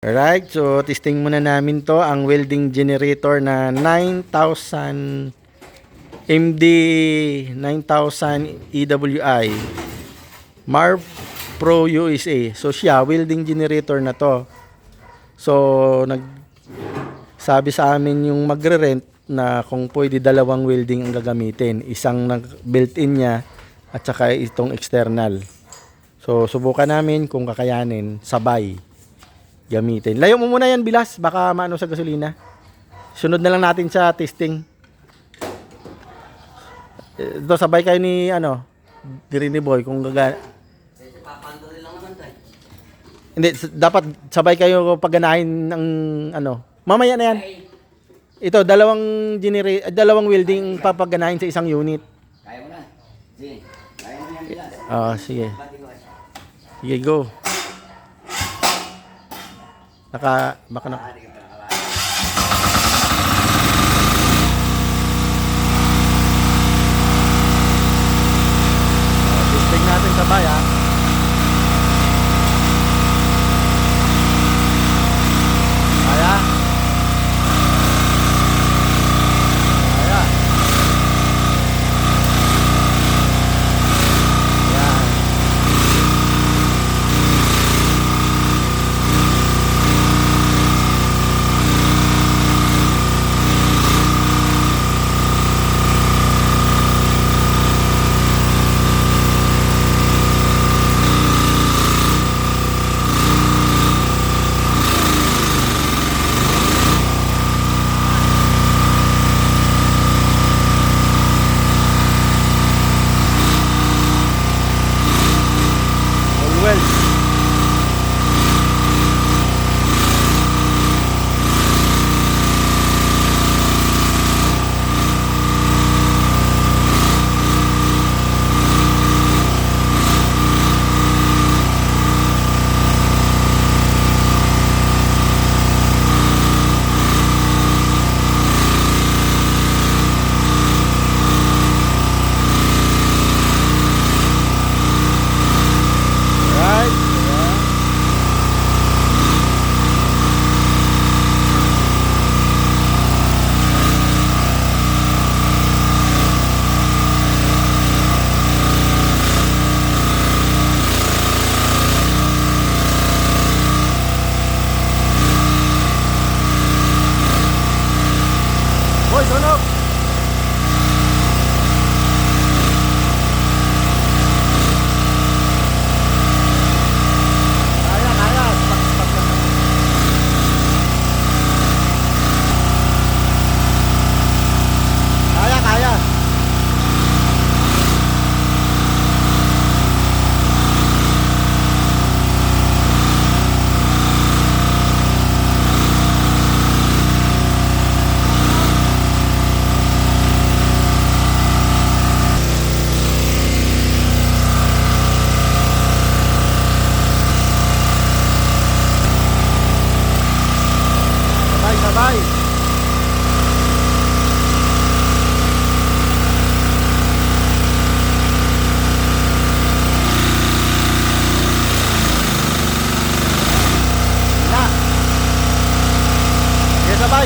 Alright, so testing muna namin to ang welding generator na 9000 MD 9000 EWI Marv Pro USA. So siya, welding generator na to. So nag sabi sa amin yung magre-rent na kung pwede dalawang welding ang gagamitin. Isang nag built-in niya at saka itong external. So subukan namin kung kakayanin sabay gamitin. Layo mo muna yan, Bilas. Baka maano sa gasolina. Sunod na lang natin sa testing. Eh, Ito, sabay kayo ni, ano, Dirini Boy, kung gaga... Hindi, dapat sabay kayo pagganahin ng, ano, mamaya na yan. Ito, dalawang genera- eh, dalawang welding papaganahin sa isang unit. Kaya mo na. Sige. Kaya mo yan bilas. Ah, sige. Sige, go. Naka, baka.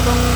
Con